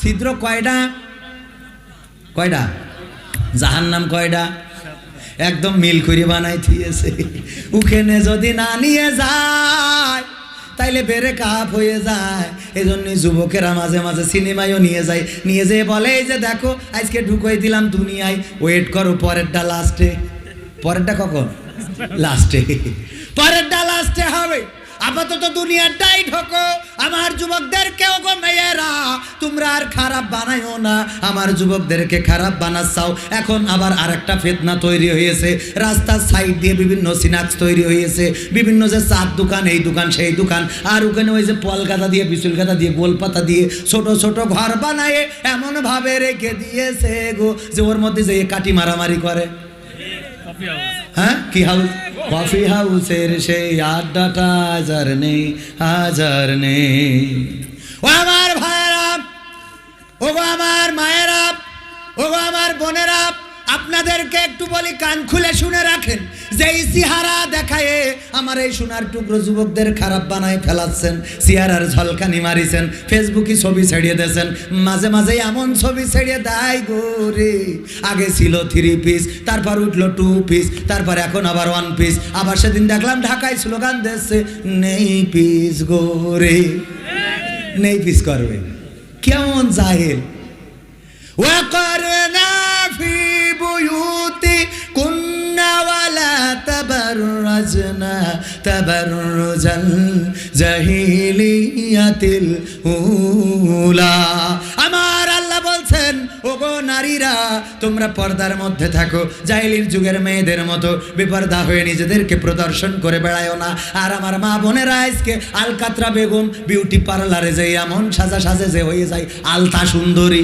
ছিদ্র কয়টা কয়টা জাহান নাম কয়টা একদম মিল করে বানাই থিয়েছে। উখেনে যদি না নিয়ে যায়, তাইলে বেড়ে কাপ হয়ে যায়। এই যুবকেরা মাঝে মাঝে সিনেমায়ও নিয়ে যায়। নিয়ে যেয়ে বলে, এই যে দেখো, আজকে ঢুকোই দিলাম দুনিয়ায়। ওয়েট করো, পরেরটা লাস্টে। পরেরটা কখন? লাস্টে। পরেরটা লাস্টে হবে। আপাতত দুনিয়াটাই ঢোকো। আমার যুবকদেরকেও গো মেয়েরা, তোমরা আর খারাপ বানাইও না। আমার যুবকদেরকে খারাপ বানাচ্ছাও। এখন আবার আরেকটা ফেতনা তৈরি হয়েছে। রাস্তার সাইড দিয়ে বিভিন্ন সিনাক্স তৈরি হয়েছে। বিভিন্ন যে চার দোকান, এই দোকান, সেই দোকান। আর ওখানে ওই যে পল গাদা দিয়ে, বিচুল গাদা দিয়ে গোলপাতা দিয়ে ছোট ছোট ঘর বানায় এমন ভাবে রেখে দিয়েছে গো, যে ওর মধ্যে যে কাটি মারামারি করে। হ্যাঁ? কি হাউস কফি হাউসের সেই আড্ডাটা হাজার নেই হাজার নেই। ও আমার ভাইয়েরা ও আমার মায়েরা ও আমার বোনেরা আপনাদেরকে একটু বলি, কান খুলে শুনে রাখেন। যে এই সিহারা দেখায় আমার এই সোনার টুকরো যুবকদের খারাপ বানায় ফেলাচ্ছেন সিহারার ঝলকানি মারিছেন, ফেসবুকে ছবি ছেড়িয়ে দিয়েছেন, মাঝে মাঝে এমন ছবি ছেড়িয়ে দেয় গোরে আগে ছিল থ্রি পিস তারপর উঠল টু পিস তারপর এখন আবার ওয়ান পিস আবার সেদিন দেখলাম ঢাকায় স্লোগান দেশে নেই পিস গোরে নেই পিস করবে। কেমন জাহেল। ওয়া করনা ফি في بيوتكن ولا تبرجنا تبرج الجاهلية الأولى আমার আল্লাহ বলছেন ওগো নারীরা তোমরা পর্দার মধ্যে থাকো জাইলির যুগের মেয়েদের মতো বেপর্দা হয়ে নিজেদেরকে প্রদর্শন করে বেড়ায়ও না আর আমার মা বোনেরা আজকে আলকাতরা বেগম বিউটি পার্লারে যে এমন সাজা সাজে যে হয়ে যায় আলতা সুন্দরী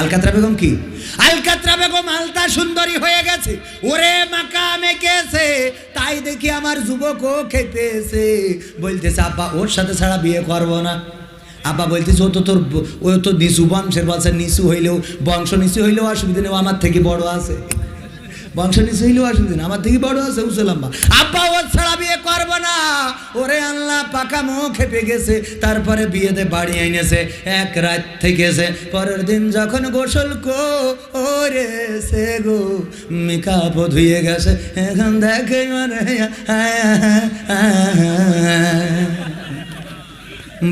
আলকাতরা বেগম কি আলকাতরা আলতা সুন্দরী হয়ে গেছে। ওরে মাকা মেকেছে তাই দেখি আমার যুবকও খেতেছে। বলতেছে, আব্বা, ওর সাথে ছাড়া বিয়ে করব না। আব্বা বলতেছে, ও তো তোর ও তো নিচু বংশের, বলছে নিচু হইলেও, বংশ নিচু হইলেও অসুবিধা নেই আমার থেকে বড় আছে। বংশ নিচু হইলেও অসুবিধা নেই আমার থেকে বড় আছে উসলাম্বা আব্বা ওর ছাড়া বিয়ে করব না। ওরে আল্লাহ পাকা মুখ খেপে গেছে। তারপরে বিয়েতে বাড়ি আইনেছে এক রাত থেকেছে পরের দিন যখন গোসল কো ওরে সে গো মেকআপ ধুয়ে গেছে। এখন দেখে মানে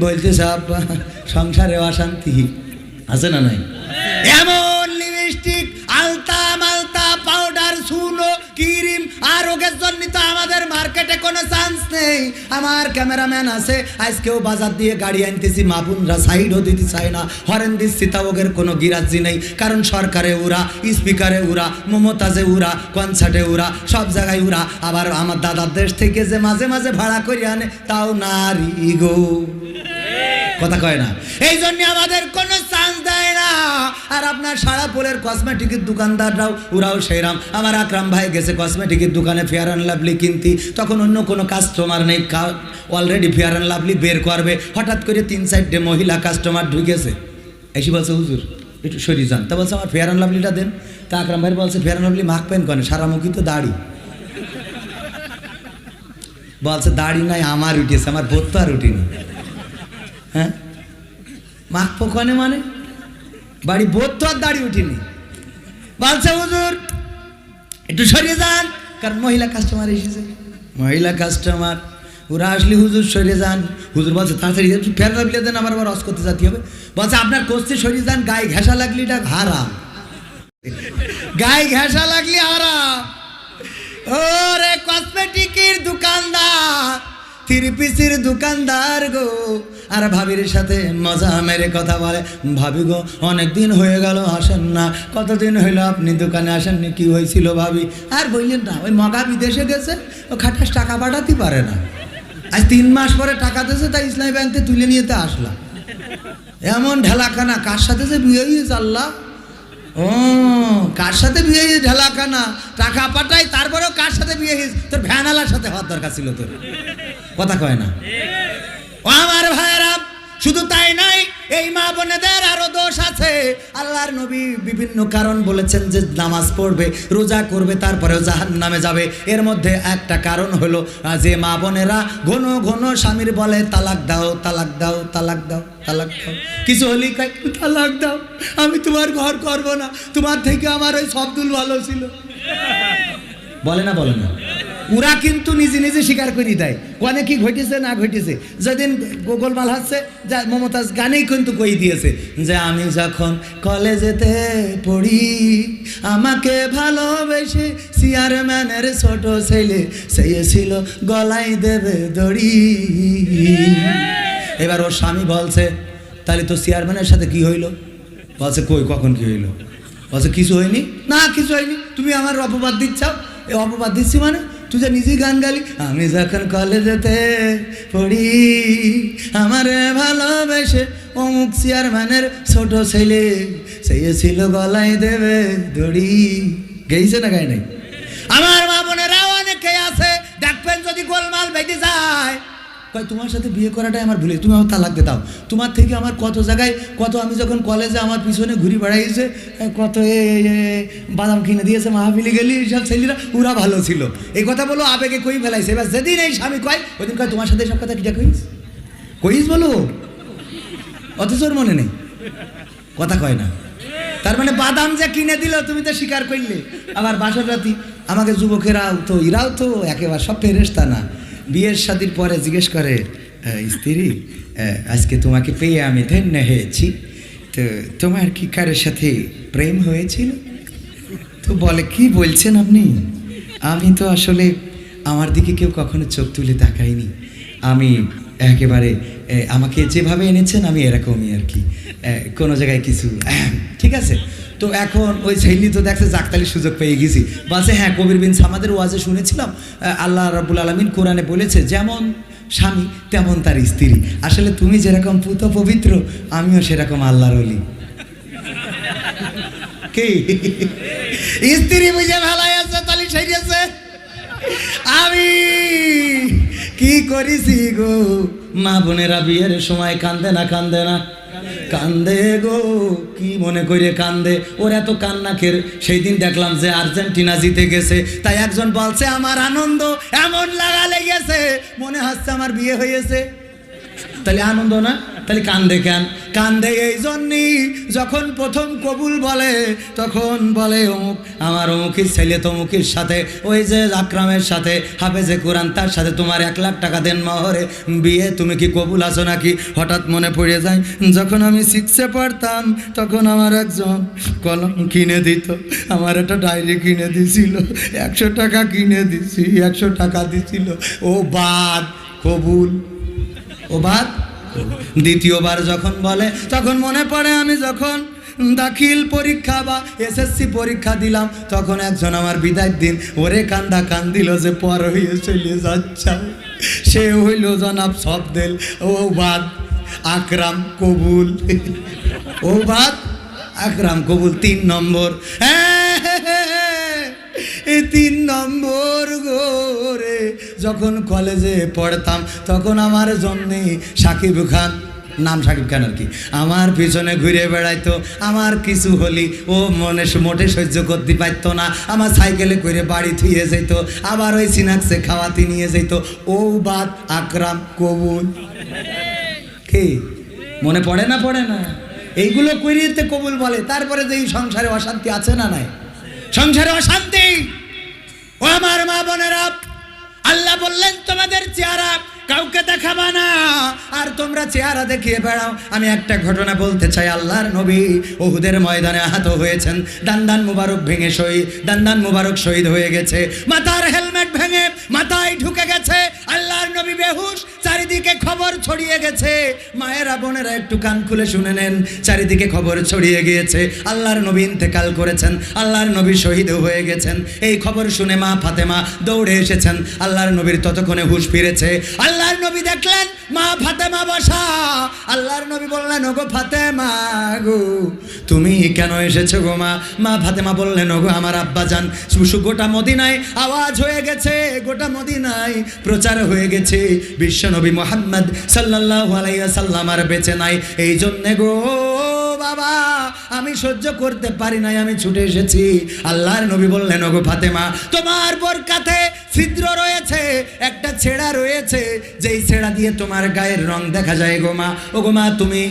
বলতেছে আব্বা সংসারে অশান্তি। আছে না নাই? এমন সুলো ক্রিম, আর ওগের জন্য তো আমাদের মার্কেটে কোনো চান্স নেই। আমার ক্যামেরাম্যান আছে, আজকেও বাজার দিয়ে গাড়ি আনতেছি মাপুনরা সাইডও দিতে চায় না। হরেন দিচ্ছি তা কোনো গিরাজি নেই, কারণ সরকারে উড়া স্পিকারে উড়া, মমতাজে উড়া কনসার্টে উড়া, সব জায়গায় উড়া। আবার আমার দাদার দেশ থেকে যে মাঝে মাঝে ভাড়া করে আনে, তাও নারী গো। কথা কয় না। এই জন্য আমাদের কোনো আর আপনার সারাপুরের কসমেটিকের দোকানদাররাও, ওরাও সেরাম। আমার আকরাম ভাই গেছে কসমেটিকের দোকানে ফেয়ার অ্যান্ড লাভলি কিনতি। তখন অন্য কোনো কাস্টমার নেই অলরেডি ফেয়ার অ্যান্ড লাভলি বের করবে। হঠাৎ করে তিন চারটে মহিলা কাস্টমার ঢুকেছে। এসে বলছে, হুজুর, একটু সরি যান। তা বলছে, আমার ফেয়ার অ্যান্ড লাভলিটা দেন। তা আকরাম ভাই বলছে ফেয়ার অ্যান্ড লাভলি মাখ পেন কনে সারা মুখী তো দাড়ি। বলছে, দাড়ি নাই, আমার উঠেছে আমার বোধ তো আর উঠিনি হ্যাঁ? মাখ পোকানে মানে? বাড়ি বোধ তো আর দাড়ি উঠিনি। বলছে হুজুর, একটু সরিয়ে যান, কারণ মহিলা কাস্টমার এসেছে। মহিলা কাস্টমার ওরা আসলে হুজুর সরিয়ে যান। হুজুর বলছে, তাড়াতাড়ি ফের লাগলে দেন আমার আবার রস করতে যেতে হবে। বলছে, আপনার কোস্তে সরিয়ে যান, গায়ে ঘেঁষা লাগলে এটা হারাম। গায়ে ঘেঁষা লাগলে হারাম। ওরে কসমেটিকের দোকানদার থ্রি দোকানদার গো। আর ভাবির সাথে মজা মেরে কথা বলে, ভাবি গো, অনেক দিন হয়ে গেল, আসেন না। কতদিন হইল আপনি দোকানে আসেননি? কি হয়েছিল ভাবি? আর বললেন না, ওই মগা বিদেশে গেছে, ও খাটাস টাকা পাঠাতে পারে না। আজ তিন মাস পরে টাকা দিয়েছে, তাই ইসলামী ব্যাংকে তুলে নিয়ে তো আসলাম। এমন ঢেলাখানা, কার সাথে যে বিয়ে হয়েছে আল্লাহ? ও, কার সাথে বিয়ে হয়েছে ঢেলাখানা? টাকা পাঠাই, তারপরেও কার সাথে বিয়ে হয়েছে? তোর ভ্যানালার সাথে হওয়ার দরকার ছিল তোর। কথা কয় না? ও আমার ভাইয়েরা শুধু তাই নাই এই মা বোনেদের আরও দোষ আছে। আল্লাহর নবী বিভিন্ন কারণ বলেছেন যে নামাজ পড়বে, রোজা করবে, তারপরেও জাহান নামে যাবে। এর মধ্যে একটা কারণ হলো, যে মা বোনেরা ঘন ঘন স্বামীর বলে, তালাক দাও তালাক দাও তালাক দাও তালাক দাও। কিছু হলেই তালাক দাও, আমি তোমার ঘর করব না, তোমার থেকে আমার ওই সবদুল ভালো ছিল। বলে না বলে না। ওরা কিন্তু নিজে নিজে স্বীকার করে দেয়। কনে কি ঘটেছে, না ঘটেছে। যেদিন গোগলমাল হচ্ছে যা মমতাজ গানেই কিন্তু কই দিয়েছে যে, আমি যখন কলেজেতে পড়ি, আমাকে ভালোবেসে চেয়ারম্যানের ছোট ছেলে চেয়েছিল গলায় দেবে দড়ি। এবার ওর স্বামী বলছে, তাহলে তো চেয়ারম্যানের সাথে কি হইল? বলছে, কই, কখন কি হইল? বলছে, কিছু হয়নি? না, কিছু হয়নি। তুমি আমার অপবাদ দিচ্ছাও এ অপবাদ দিচ্ছি মানে? তুই যে নিজেই গান গালি আমি যখন কলেজেতে পড়ি, আমার ভালোবেসে অমুক চেয়ারম্যানের ছোট ছেলে সেই ছিল গলায় দেবে দড়ি। গেইছে না গাই নাই? আমার মা কয়, তোমার সাথে বিয়ে করাটাই আমার ভুলে, তুমি আমার তালাক দাও। তোমার থেকে আমার কত জায়গায়, কত আমি যখন কলেজে আমার পিছনে ঘুরি বেড়াইছে কত এ বাদাম কিনে দিয়েছে, মাহফিলি গেলি, সব ছেলেরা, ওরা ভালো ছিল। এই কথা বলো, আবেগে কই ফেলাইছে? এবার যেদিন এই স্বামী কয়, ওদিন কয়, তোমার সাথে সব কথা কিটা কইস? কইস বলো? অথচ ওর মনে নেই। কথা কয় না। তার মানে বাদাম যে কিনে দিল, তুমি তো স্বীকার করলে। আবার বাসর রাতি আমাকে যুবকেরাও তো ইরাও তো একেবারে সব ফেরেস্তা না। বিয়ের শাদির পরে জিজ্ঞেস করে স্ত্রী আজকে তোমাকে পেয়ে আমি ধন্য হয়েছি। তো তোমার কি কারোর সাথে প্রেম হয়েছিল? তো বলে, কি বলছেন আপনি? আমি তো আসলে আমার দিকে কেউ কখনো চোখ তুলে তাকাইনি আমি একেবারে আমাকে যেভাবে এনেছেন আমি এরকমই আর কি। কোনো জায়গায় কিছু, ঠিক আছে? তো এখন ওই ছেলি তো দেখছে জাকতালির সুযোগ পেয়ে গেছি। বলছে হ্যাঁ কবির বিন সামাদের ওয়াজে শুনেছিলাম আল্লাহ রাবুল আলমিন কোরআনে বলেছে, যেমন স্বামী, তেমন তার স্ত্রী। আসলে তুমি যেরকম পুত পবিত্র, আমিও সেরকম আল্লাহর অলি স্ত্রী বুঝে ভালাই আছে, তালি সাইছে আমি কি করিছি গো? মা বোনেরা বিয়ের সময় কান্দে না কান্দে না? কান্দে গো কি মনে করে কান্দে? ওর এত কান্না খের। সেই দিন দেখলাম যে আর্জেন্টিনা জিতে গেছে। তাই একজন বলছে আমার আনন্দ এমন লাগা লেগেছে মনে হচ্ছে আমার বিয়ে হয়েছে। তাহলে আনন্দ না? তাহলে কান্দে কেন? কান্দে এই জন্যই যখন প্রথম কবুল বলে, তখন বলে অমুক, আমার অমুকের ছেলে তমুকের সাথে, ওই যে আকরামের সাথে, হাফেজে কোরআন তার সাথে তোমার এক লাখ টাকা দেন মহরে, বিয়ে তুমি কি কবুল আছো নাকি? হঠাৎ মনে পড়ে যায়, যখন আমি সিক্সে পড়তাম, তখন আমার একজন কলম কিনে দিত, আমার একটা ডায়েরি কিনে দিছিল, একশো টাকা কিনে দিছি, একশো টাকা দিছিল। ও বাদ, কবুল। ও বাদ? দ্বিতীয়বার যখন বলে, তখন মনে পড়ে আমি যখন দাখিল পরীক্ষা বা এসএসসি পরীক্ষা দিলাম, তখন একজন আমার বিদায় দিন, ওরে কান্দা কান্দিল যে পর হয়ে চলে যাচ্ছা। সে হইল জনাব শব্দেল ও বাদ, আকরাম কবুল। ও বাদ, আকরাম কবুল, তিন নম্বর। এই তিন নম্বর গোরে যখন কলেজে পড়তাম, তখন আমার জন্যে সাকিব খান, নাম সাকিব খান আর কি, আমার পিছনে ঘুরে বেড়াইতো। আমার কিছু হলি ও মনে মোটে সহ্য করতে পারতো না, আমার সাইকেলে করে বাড়ি থুয়ে যেত, আবার ওই সিনাক্সে খাওয়াতে নিয়ে যেত। ও বাদ আকরাম, কবুল। কি? মনে পড়ে না পড়ে না? এইগুলো করিতে কবুল বলে, তারপরে যে এই সংসারে অশান্তি আছে না নাই? সংসারে অশান্তি! ও আমার মা বোনেরা, আল্লাহ বললেন, তোমাদের চেহারা কাউকে দেখাবা না। আর তোমরা চেহারা দেখিয়ে বেড়াও। আমি একটা ঘটনা বলতে চাই, আল্লাহর নবী ওহুদের ময়দানে আহত হয়েছেন। দান্দান মুবারক ভেঙে শহীদ দান্দান মুবারক শহীদ হয়ে গেছে। মাথার হেলমেট ভেঙে মাথায় ঢুকে গেছে। আল্লাহর নবী বেহুশ চারিদিকে খবর ছড়িয়ে গেছে। মায়েরা, বোনেরা, একটু কান খুলে শুনে নেন। চারিদিকে খবর ছড়িয়ে গিয়েছে। আল্লাহর নবী ইন্তেকাল করেছেন। আল্লাহর নবী শহীদ হয়ে গেছেন। এই খবর শুনে মা ফাতেমা দৌড়ে এসেছেন। আল্লাহর নবীর ততক্ষণে হুশ ফিরেছে। আল্লাহর নবী দেখলেন, মা ফাতেমা বসা। আল্লাহর নবী বললেন, ওগো ফাতেমা গো, তুমি কেন এসেছ গো মা? মা ফাতেমা বললেন, ওগো আমার আব্বা যান। শুশু, গোটা মদিনায় আওয়াজ হয়ে গেছে। গোটা মদিনায় প্রচার হয়ে গেছে। বিশ্বনবী মোহাম্মদ সাল্লাল্লাহু আলাইহি সাল্লাম আর বেঁচে নাই। এই জন্যে গো বাবা, আমি সহ্য করতে পারি নাই, আমি ছুটে এসেছি। আল্লাহর নবী বললেন, ওগো ফাতেমা, তোমার বোরকাতে ছিদ্র রয়েছে, একটা ছেঁড়া রয়েছে, যেই ছেঁড়া দিয়ে তোমার গায়ের রং দেখা যায় গো মা। ও গো মা, তুমি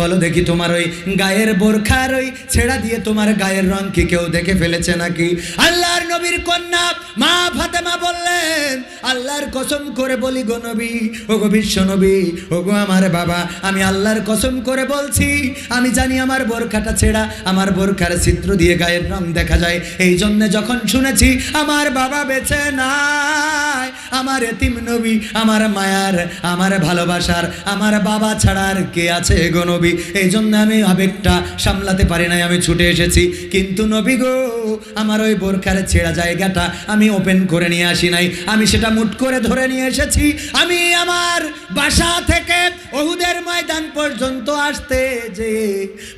বলো দেখি তোমার ওই গায়ের বোরখার ওই ছেঁড়া দিয়ে তোমার গায়ের রং কি কেউ দেখে ফেলেছে নাকি? আল্লাহর নবীর কন্যা মা ফাতেমা বললেন, আল্লাহর কসম করে বলি গো নবী, ও গো বিশ্ব নবী, ও গো আমার বাবা, আমি আল্লাহর কসম করে বলছি, আমি জানি আমার বোরখাটা ছেঁড়া, আমার বোরখার চিত্র দিয়ে গায়ের রং দেখা যায়। এই জন্য যখন শুনেছি, আমার বাবা বেঁচে নাই। আমার এতিম নবী, আমার মায়ার, আমার ভালোবাসার, আমার বাবা ছাড়ার কে আছে গো নবী? এই জন্য আমি আবেগটা সামলাতে পারি নাই, আমি ছুটে এসেছি। কিন্তু নবী গো, আমার ওই বোরখার ছেঁড়া জায়গাটা আমি ওপেন করে নিয়ে আসি নাই। আমি সেটা মুট করে ধরে নিয়ে এসেছি। আমি আমার বাসা থেকে ওহুদের ময়দান পর্যন্ত আসতে যে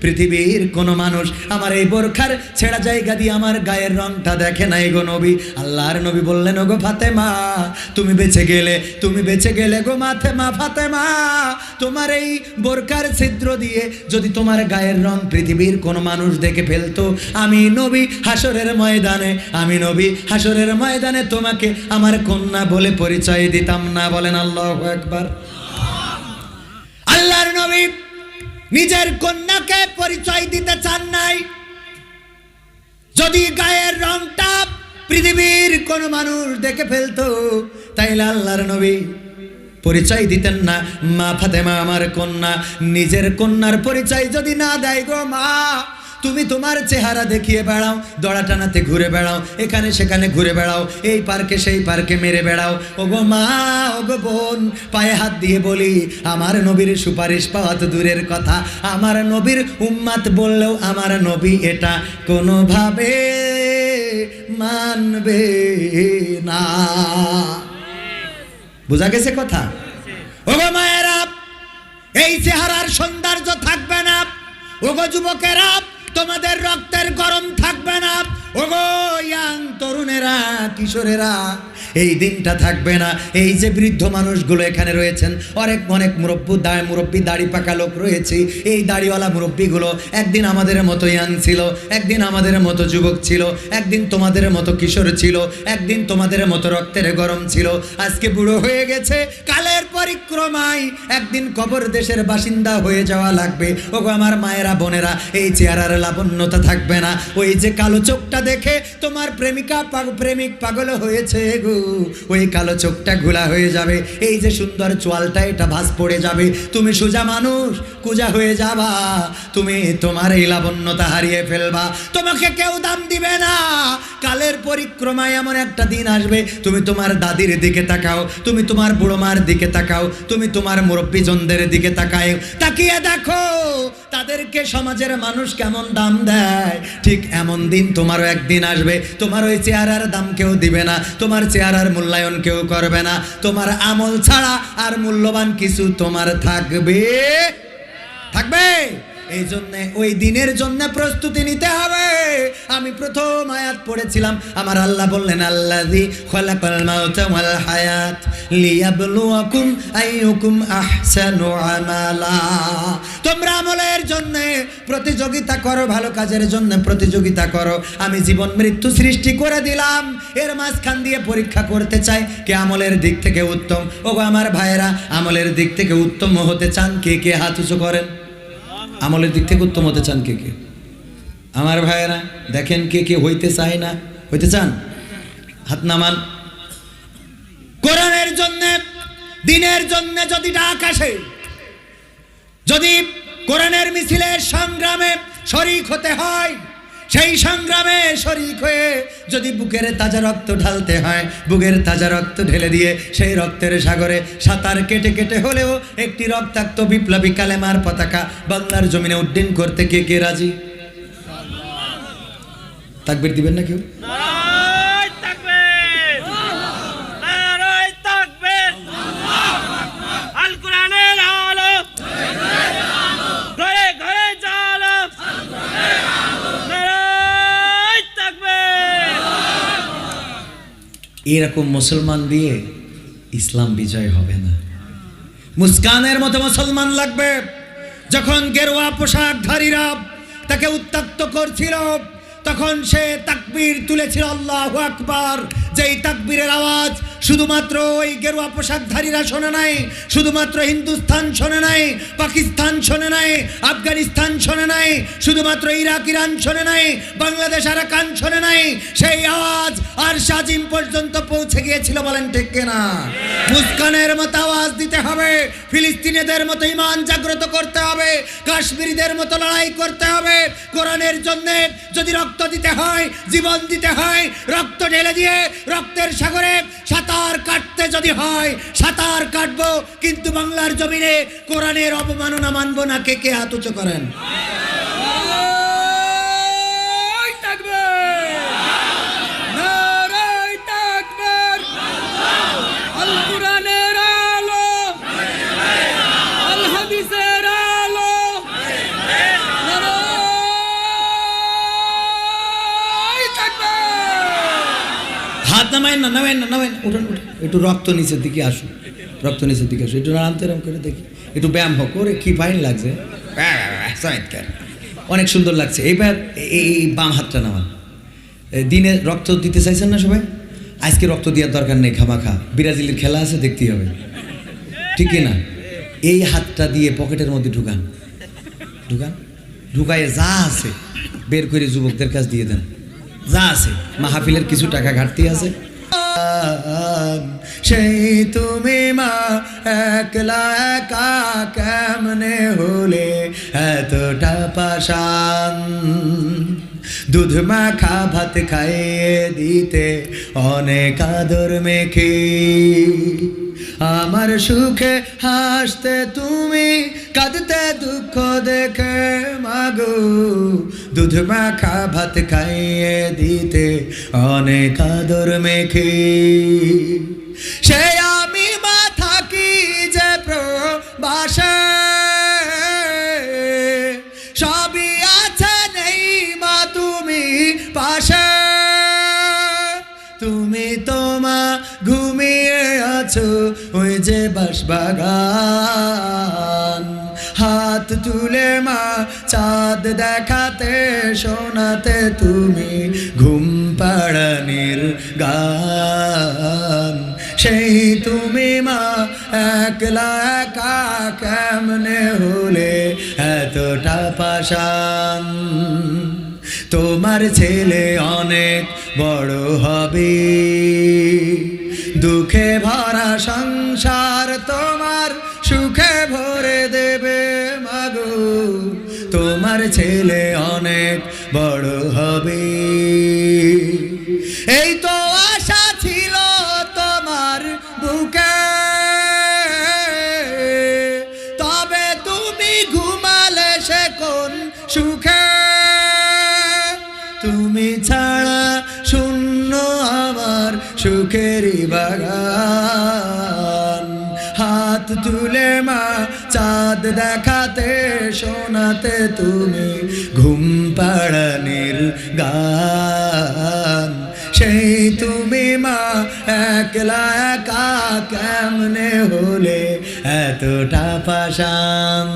পৃথিবীর কোনো মানুষ আমার এই বোরখার ছেঁড়া জায়গা দিয়ে আমার গায়ের রংটা দেখে নাই গো নবী। আল্লাহর নবী বললেন, ওগো ফাতেমা, তুমি বেঁচে গেলে, তুমি বেঁচে গেলে গো মাথেমা, ফাতেমা, তোমার এই বোরখার ছিদ্র দিয়ে যদি তোমার গায়ের রং পৃথিবীর কোনো মানুষ দেখে ফেলতো, আমি নবী হাসরের ময়দানে, আমি নবী হাসরের ময়দানে তোমাকে আমার কন্যা বলে পরিচয় দিতাম না। বলেন আল্লাহ একবার নবী, নিজের কন্যাকে পরিচয় দিতে চান নাই। যদি গায়ের রংটা পৃথিবীর কোন মানুষ দেখে ফেলতো, তাইলে আল্লাহর নবী পরিচয় দিতেন না। মা ফাতেমা আমার কন্যা, নিজের কন্যার পরিচয় যদি না দেয় গো মা তুমি তোমার চেহারা দেখিয়ে বেড়াও, দড়া টানাতে ঘুরে বেড়াও, এখানে সেখানে ঘুরে বেড়াও, এই পার্কে সেই পার্কে মেরে বেড়াও। ও গো মা ও গো বোন, পায়ে হাত দিয়ে বলি, আমার নবীর সুপারিশ পাওয়া তো দূরের কথা। আমার নবীর উম্মাত বললেও আমার নবী এটা কোনোভাবে মানবে না। বোঝা গেছে কথা? ও ওগো মায়েরা, এই চেহারার সৌন্দর্য থাকবে না। ওগো যুবকেরা তোমাদের রক্তের গরম থাকবে না। ওগো, ইয়াং তরুণেরা, কিশোরেরা, এই দিনটা থাকবে না। এই যে বৃদ্ধ মানুষগুলো এখানে রয়েছেন, অনেক অনেক মুরব্বী দায় মুরব্বী, দাড়ি পাকা লোক রয়েছে। এই দাড়িওয়ালা মুরব্বীগুলো একদিন আমাদের মতো ইয়াং ছিল, একদিন আমাদের মতো যুবক ছিল, একদিন তোমাদের মতো কিশোর ছিল, একদিন তোমাদের মতো রক্তের গরম ছিল। আজকে বুড়ো হয়ে গেছে কালের পরিক্রমায় একদিন কবর দেশের বাসিন্দা হয়ে যাওয়া লাগবে। ওগো আমার মায়েরা, বোনেরা, এই চেহারার লাবণ্যতা থাকবে না। ওই যে কালো চোখটা দেখে তোমার প্রেমিকা প্রেমিক পাগল হয়েছে গো। ওই কালো চোখটা ঘোলা হয়ে যাবে। এই যে সুন্দর চোয়ালটা, এটা ভাস পড়ে যাবে। তুমি সোজা মানুষ, কুজা হয়ে যাবা। তুমি তোমার এই লাবণ্যতা হারিয়ে ফেলবা। তোমাকে কেউ দাম দিবে না। কালের পরিক্রমায় এমন একটা দিন আসবে। তুমি তোমার দাদির দিকে তাকাও। তুমি তোমার বুড়ো মার দিকে তাকাও, তুমি তোমার মুরব্বীজনদের দিকে তাকায়। তাকিয়ে দেখো, তাদেরকে সমাজের মানুষ কেমন দাম দেয়? ঠিক এমন দিন তোমারও একদিন আসবে। তোমার ওই চেহারার দাম কেউ দিবে না, তোমার চেহারার মূল্যায়ন কেউ করবে না। তোমার আমল ছাড়া আর মূল্যবান কিছু তোমার থাকবে? থাকবে? এই জন্য ওই দিনের জন্য প্রস্তুতি নিতে হবে। আমি প্রথম আয়াত পড়েছিলাম। আমার আল্লাহ বললেন, আল্লাযী খলাকাল মাউতা ওয়াল হায়াত লিয়াবলুয়াকুম আইয়ুকুম আহসানু আমালা। তোমরা আমলের জন্য প্রতিযোগিতা করো, ভালো কাজের জন্য প্রতিযোগিতা করো। আমি জীবন মৃত্যু সৃষ্টি করে দিলাম। এর মাঝখান দিয়ে পরীক্ষা করতে চাই কে আমলের দিক থেকে উত্তম। ওগো আমার ভাইয়েরা, আমলের দিক থেকে উত্তম হতে চান কে? কে হাত উঁচু করেন? আমলের দিক থেকে উত্তম হতে চান কে কে? আমার ভাইয়েরা, দেখেন কে কে হইতে চায় না, হইতে চান? হাত নামান। কোরআনের জন্য, দিনের জন্য যদি ডাক আসে, যদি কোরআনের মিছিলের সংগ্রামে শরিক হতে হয় সেই সংগ্রামে শরিক হয়ে যদি বুকের তাজা রক্ত ঢালতে হয়, বুকের তাজা রক্ত ঢেলে দিয়ে সেই রক্তের সাগরে সাঁতার কেটে কেটে হলেও একটি রক্তাক্ত বিপ্লবী কালেমার পতাকা বাংলার জমিনে উড্ডীন করতে কে কে রাজি? তাকবির দিবেন না কেউ নারায় তাকবীর নারায় তাকবীর আল কোরআনে এরকম মুসলমান দিয়ে ইসলাম বিজয় হবে না। মুসকানের মতো মুসলমান লাগবে। যখন গেরুয়া পোশাকধারীরা তাকে উত্তক্ত করছিল, তখন সে তাকবীর তুলেছিল, আল্লাহ আকবার। যেই তাকবীরের আওয়াজ শুধুমাত্র ওই গেরুয়া পোশাকধারীরা শোনে নাই, শুধুমাত্র হিন্দুস্তান শোনে নাই, পাকিস্তান শোনে নাই, আফগানিস্তান শোনে নাই, শুধুমাত্র ইরাক, ইরান শোনে নাই, বাংলাদেশ, আরাকান শোনে নাই, সেই আওয়াজ আর সাজিম পর্যন্ত পৌঁছে গিয়েছিল বলেন ঠিক কিনা? মুস্কানের মতো আওয়াজ দিতে হবে, ফিলিস্তিনিদের মতো ইমান জাগ্রত করতে হবে, কাশ্মীরিদের মতো লড়াই করতে হবে, কোরআনের জন্যে যদি রক্ত দিতে হয়, জীবন দিতে হয়, রক্ত ঢেলে দিয়ে রক্তের সাগরে সাঁতার কাটতে যদি হয়, সাঁতার কাটবো, কিন্তু বাংলার জমিনে কোরআনের অবমাননা মানবো না, কে কে হাত উঁচু করেন? নামায় না নামায় না নামায় না। উঠেন উঠেন। একটু রক্ত নিচের দিকে আসুন। রক্ত নিচের দিকে আসুন। একটু রাম করে দেখি। একটু ব্যায়াম হোক। ওরে, কি ফাইন লাগছে। অনেক সুন্দর লাগছে। এইবার এই- এই এই বাম হাতটা নামান। দিনে রক্ত দিতে চাইছেন না সবাই? আজকে রক্ত দেওয়ার দরকার নেই, খামাখা। ব্রাজিলের খেলা আছে, দেখতেই হবে। ঠিক না এই হাতটা দিয়ে পকেটের মধ্যে ঢুকান। ঢুকান? ঢুকায় যা আছে, বের করে যুবকদের কাছ দিয়ে দেন। যা আছে। মাহফিলের কিছু টাকা ঘাটতি আছে। সেই তুমি মা, একলা একা কেমনে হলে এতটা পাশান দুধ মাখা ভাত খাইয়ে দিতে অনেক আদর মেখে। আমার সুখে হাসতে তুমি, কাঁদতে দুঃখ দেখে মাগো। দুধ মাখা ভাত খাইয়ে দিতে অনেক আদর মেখে। সে আমি মা থাকি যে প্রবাসে। সবই আছে নেই মা, তুমি পাশে। তুমি তোমা ঘুমিয়ে আছো ওই যে বাসবাগান হাত তুলে মা, চাঁদ দেখাতে, শোনাতে তুমি ঘুম পাড়ানির গান। সেই তুমি মা, একলা একা কেমনে হলে এতটা পাশান তোমার ছেলে অনেক বড় হবে, দুঃখে ভরা সংসার ছেলে অনেক বড় হবে। এই তো চাঁদ দেখাতে, শোনাতে তুমি ঘুম পাড়ানির গান। সেই তুমি মা, একলা একা কেমনে হলে এতটা পাশান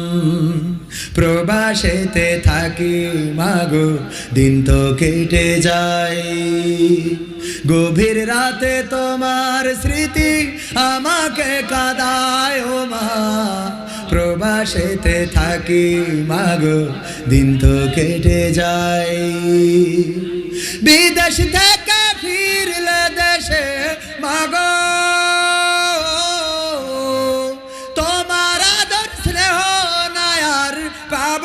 প্রবাসেতে থাকি মাগো, দিন তো কেটে যায়। গভীর রাতে তোমার স্মৃতি আমাকে কাদায় ও মা প্রবাসেতে থাকি মাগো, দিন তো কেটে যায়। বিদেশ থেকে ফিরলে দেশে মাগো, তোমার আদর স্নেহ নায়ার পাব।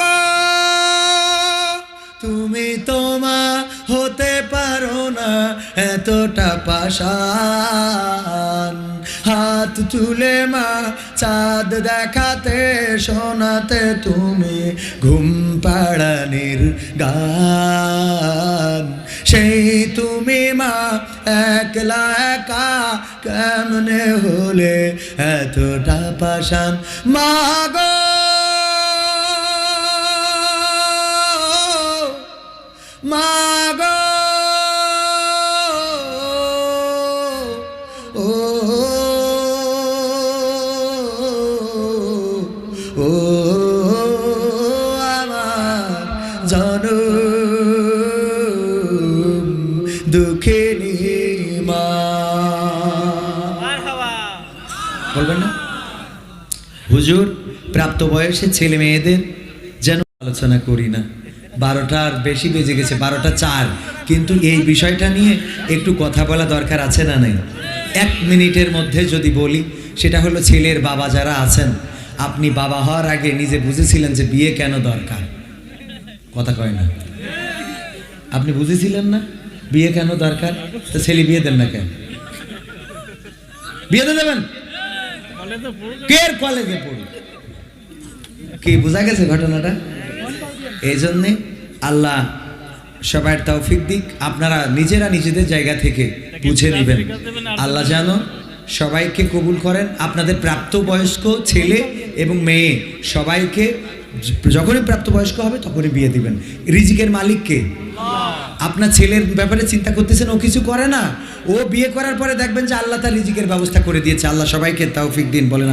তুমি তোমা হতে পারো না এতটা পাশান হাত তুলে মা চাঁদ দেখাতে, শোনাতে তুমি ঘুম পাড়ানির গান। সেই তুমি মা, একলা একা কেমনে হলে এতটা পাশান মা গো! মা হুজুর, প্রাপ্ত বয়সে ছেলে মেয়েদের যেন আলোচনা করি না। বারোটার বেশি বেজে গেছে, বারোটা চার। কিন্তু এই বিষয়টা নিয়ে একটু কথা বলা দরকার আছে না নেই? এক মিনিটের মধ্যে যদি বলি, সেটা হলো ছেলের বাবা যারা আছেন, আপনি বাবা হওয়ার আগে নিজে বুঝেছিলেন যে বিয়ে কেন দরকার? কথা কয় না। আপনি বুঝেছিলেন না বিয়ে কেন দরকার? তো ছেলে বিয়ে দেন না কেন? বিয়ে দেবেন। কের কলেজে পড়ি। কি, বোঝা গেছে ঘটনাটা? এই জন্যে আল্লাহ সবার তৌফিক দিক, আপনারা নিজেরা নিজেদের জায়গা থেকে বুঝে নেবেন। আল্লাহ জানো সবাইকে কবুল করেন। আপনাদের প্রাপ্তবয়স্ক ছেলে এবং মেয়ে সবাইকে যখনই প্রাপ্তবয়স্ক হবে তখনই বিয়ে দিবেন। রিজিকের মালিককে আপনার ছেলের ব্যাপারে চিন্তা করতেছেন, ও কিছু করে না। ও বিয়ে করার পরে দেখবেন যে আল্লাহ তার রিজিকের ব্যবস্থা করে দিয়েছে। আল্লাহ সবাইকে তৌফিক দিন, বলেন